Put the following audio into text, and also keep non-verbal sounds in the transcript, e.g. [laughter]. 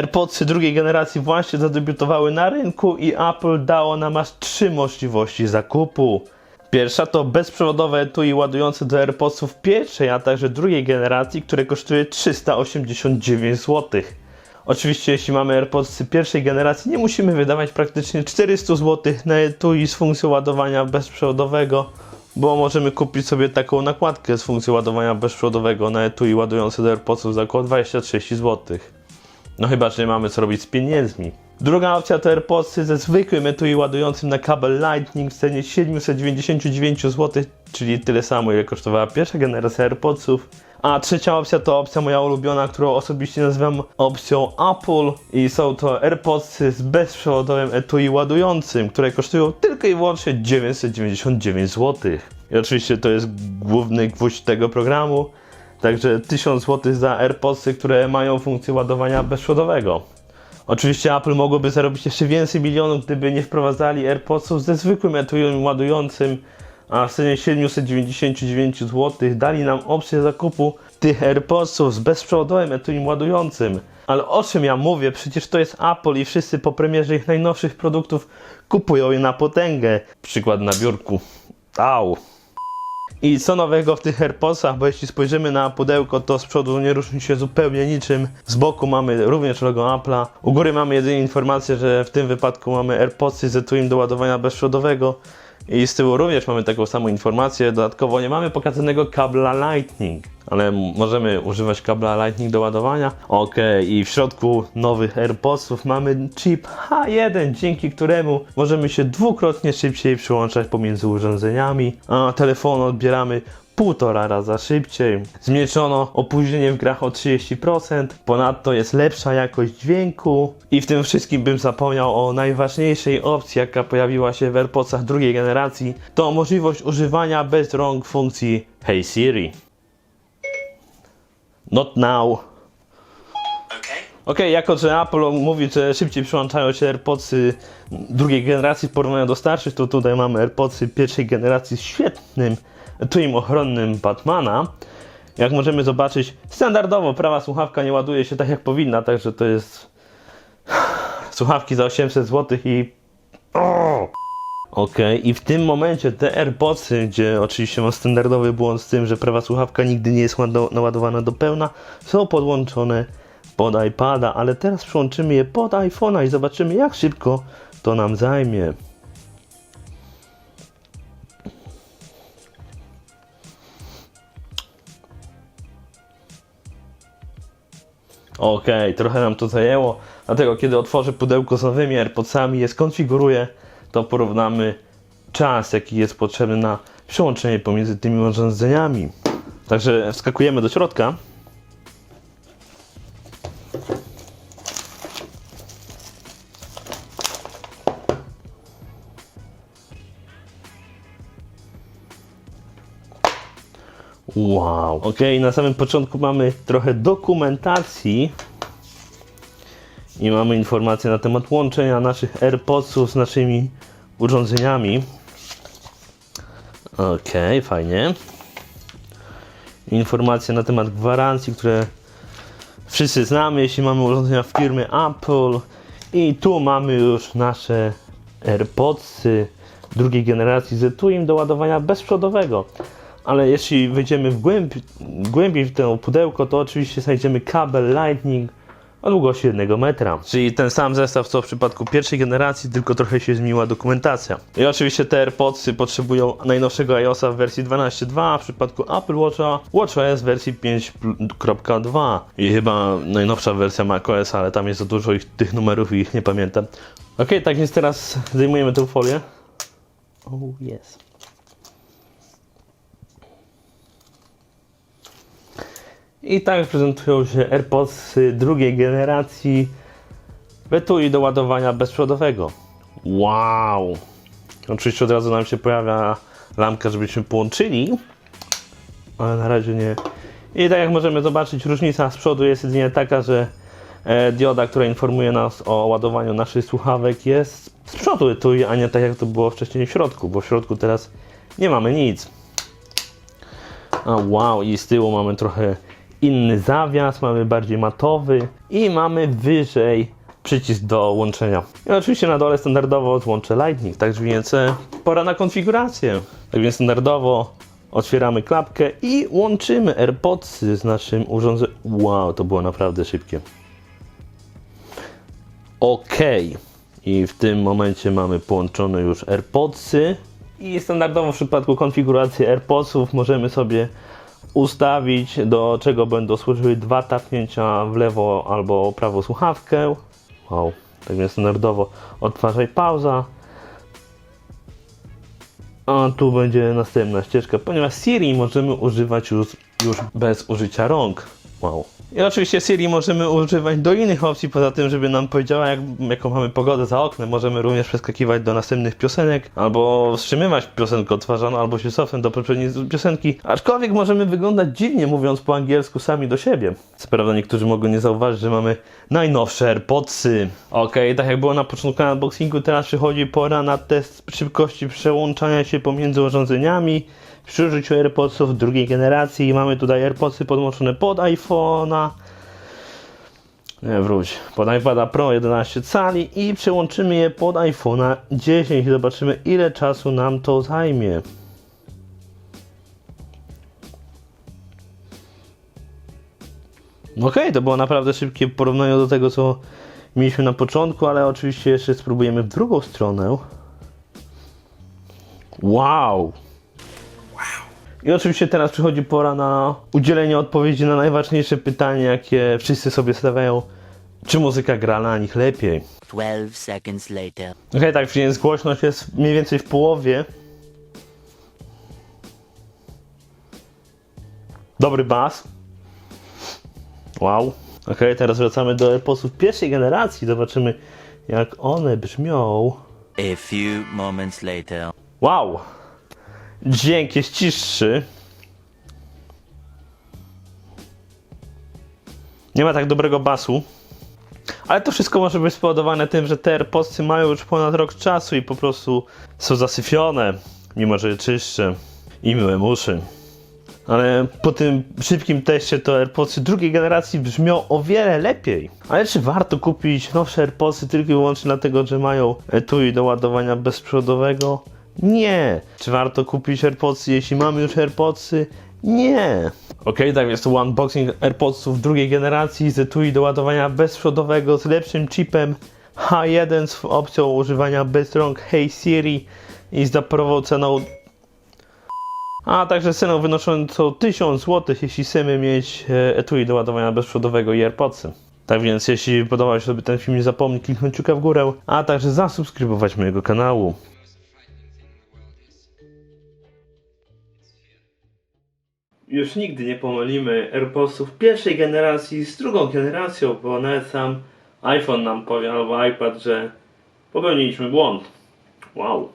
AirPodsy drugiej generacji właśnie zadebiutowały na rynku i Apple dało nam aż trzy możliwości zakupu. Pierwsza to bezprzewodowe etui ładujące do AirPodsów pierwszej, a także drugiej generacji, które kosztuje 389 zł. Oczywiście jeśli mamy AirPodsy pierwszej generacji, nie musimy wydawać praktycznie 400 zł na etui z funkcją ładowania bezprzewodowego, bo możemy kupić sobie taką nakładkę z funkcją ładowania bezprzewodowego na etui ładujące do AirPodsów za około 20-30 zł. No chyba, że mamy co robić z pieniędzmi. Druga opcja to AirPodsy ze zwykłym etui ładującym na kabel Lightning w cenie 799 zł, czyli tyle samo ile kosztowała pierwsza generacja AirPodsów. A trzecia opcja to opcja moja ulubiona, którą osobiście nazywam opcją Apple i są to AirPodsy z bezprzewodowym etui ładującym, które kosztują tylko i wyłącznie 999 zł. I oczywiście to jest główny gwóźdź tego programu. Także 1000 zł za AirPodsy, które mają funkcję ładowania bezprzewodowego. Oczywiście Apple mogłoby zarobić jeszcze więcej milionów, gdyby nie wprowadzali AirPodsów ze zwykłym etujem ładującym, a w cenie 799 zł dali nam opcję zakupu tych AirPodsów z bezprzewodowym etujem ładującym. Ale o czym ja mówię? Przecież to jest Apple i wszyscy po premierze ich najnowszych produktów kupują je na potęgę. Przykład na biurku. Au. I co nowego w tych AirPodsach, bo jeśli spojrzymy na pudełko, to z przodu nie różni się zupełnie niczym. Z boku mamy również logo Apple'a. U góry mamy jedynie informację, że w tym wypadku mamy AirPodsy z etuim do ładowania bezprzewodowego. I z tyłu również mamy taką samą informację. Dodatkowo nie mamy pokazanego kabla Lightning, ale możemy używać kabla Lightning do ładowania. Ok, i w środku nowych AirPodsów mamy chip H1, dzięki któremu możemy się dwukrotnie szybciej przyłączać pomiędzy urządzeniami, a telefon odbieramy półtora raza szybciej. Zmniejszono opóźnienie w grach o 30%, ponadto jest lepsza jakość dźwięku i w tym wszystkim bym zapomniał o najważniejszej opcji, jaka pojawiła się w AirPodsach drugiej generacji, to możliwość używania bez rąk funkcji Hey Siri. Not now. Okej, jako że Apple mówi, że szybciej przyłączają się AirPodsy drugiej generacji w porównaniu do starszych, to tutaj mamy AirPodsy pierwszej generacji z świetnym tłum ochronnym Batmana. Jak możemy zobaczyć, standardowo prawa słuchawka nie ładuje się tak jak powinna, także to jest [sighs] słuchawki za 800 zł i... O! Okej, i w tym momencie te AirPodsy, gdzie oczywiście mam standardowy błąd z tym, że prawa słuchawka nigdy nie jest łado- naładowana do pełna, są podłączone pod iPada, ale teraz przyłączymy je pod iPhone'a i zobaczymy jak szybko to nam zajmie. Okej, trochę nam to zajęło, dlatego kiedy otworzę pudełko z nowymi AirPodsami, je skonfiguruję, to porównamy czas, jaki jest potrzebny na przełączenie pomiędzy tymi urządzeniami. Także wskakujemy do środka. Wow. Ok, na samym początku mamy trochę dokumentacji i mamy informacje na temat łączenia naszych AirPodsów z naszymi urządzeniami. Ok, fajnie. Informacje na temat gwarancji, które wszyscy znamy, jeśli mamy urządzenia firmy Apple. I tu mamy już nasze AirPodsy drugiej generacji z etuim do ładowania bezprzewodowego. Ale jeśli wejdziemy w głęb, głębiej w to pudełko, to oczywiście znajdziemy kabel Lightning o długości 1 metra. Czyli ten sam zestaw co w przypadku pierwszej generacji, tylko trochę się zmieniła dokumentacja. I oczywiście te AirPodsy potrzebują najnowszego iOSa w wersji 12.2, a w przypadku Apple Watcha WatchOS w wersji 5.2 i chyba najnowsza wersja macOS, ale tam jest za dużo ich, tych numerów i ich nie pamiętam. Ok, tak więc teraz zdejmujemy tę folię. Oh yes. I tak prezentują się AirPods drugiej generacji w etui do ładowania bezprzewodowego. Wow! Oczywiście od razu nam się pojawia lampka, żebyśmy połączyli, ale na razie nie. I tak jak możemy zobaczyć, różnica z przodu jest jedynie taka, że e, dioda, która informuje nas o ładowaniu naszych słuchawek jest z przodu etui, a nie tak jak to było wcześniej w środku, bo w środku teraz nie mamy nic. A wow, i z tyłu mamy trochę inny zawias, mamy bardziej matowy i mamy wyżej przycisk do łączenia. I oczywiście na dole standardowo złącze Lightning, także więc e, pora na konfigurację. Tak więc standardowo otwieramy klapkę i łączymy AirPodsy z naszym urządzeniem. Wow, to było naprawdę szybkie. OK. I w tym momencie mamy połączone już AirPodsy. I standardowo w przypadku konfiguracji AirPodsów możemy sobie ustawić, do czego będą służyły dwa tapnięcia w lewo albo prawo słuchawkę. Wow, tak więc standardowo odtwarzaj pauza. A tu będzie następna ścieżka, ponieważ Siri możemy używać już, już bez użycia rąk. Wow. I oczywiście Siri możemy używać do innych opcji, poza tym, żeby nam powiedziała, jak, jaką mamy pogodę za oknem. Możemy również przeskakiwać do następnych piosenek, albo wstrzymywać piosenkę odtwarzaną, albo się cofnąć do poprzedniej piosenki. Aczkolwiek możemy wyglądać dziwnie, mówiąc po angielsku sami do siebie. Co prawda niektórzy mogą nie zauważyć, że mamy najnowsze AirPodsy. Okej, tak jak było na początku unboxingu, teraz przychodzi pora na test szybkości przełączania się pomiędzy urządzeniami przy użyciu AirPodsów drugiej generacji. Mamy tutaj AirPodsy podłączone pod iPhone'a. Nie, wróć. Pod iPada Pro 11 cali i przełączymy je pod iPhone'a 10 i zobaczymy ile czasu nam to zajmie. Okej, to było naprawdę szybkie w porównaniu do tego, co mieliśmy na początku, ale oczywiście jeszcze spróbujemy w drugą stronę. Wow! I oczywiście teraz przychodzi pora na udzielenie odpowiedzi na najważniejsze pytanie, jakie wszyscy sobie stawiają. Czy muzyka gra na nich lepiej? 12 seconds later. Okej, tak, więc głośność jest mniej więcej w połowie. Dobry bas. Wow. Okej, teraz wracamy do AirPodsów pierwszej generacji. Zobaczymy, jak one brzmią. A few moments later. Wow! Dźwięk jest ciszszy. Nie ma tak dobrego basu. Ale to wszystko może być spowodowane tym, że te AirPodsy mają już ponad rok czasu i po prostu są zasyfione, mimo że czyszczę i myłem uszy. Ale po tym szybkim teście to AirPodsy drugiej generacji brzmią o wiele lepiej. Ale czy warto kupić nowsze AirPodsy tylko i wyłącznie dlatego, że mają etui do ładowania bezprzewodowego? Nie. Czy warto kupić AirPodsy, jeśli mamy już AirPodsy? Nie. Ok, tak jest to unboxing AirPodsów drugiej generacji z etui do ładowania bezprzewodowego z lepszym chipem H1 z opcją używania bez rąk Hey Siri i z zaporową ceną a także ceną wynoszącą 1000 zł, jeśli chcemy mieć e, etui do ładowania bezprzewodowego i AirPodsy. Tak więc, jeśli podobał się sobie ten film, nie zapomnij kliknąć w górę, a także zasubskrybować mojego kanału. Już nigdy nie pomylimy AirPodsów pierwszej generacji z drugą generacją, bo nawet sam iPhone nam powie albo iPad, że popełniliśmy błąd. Wow.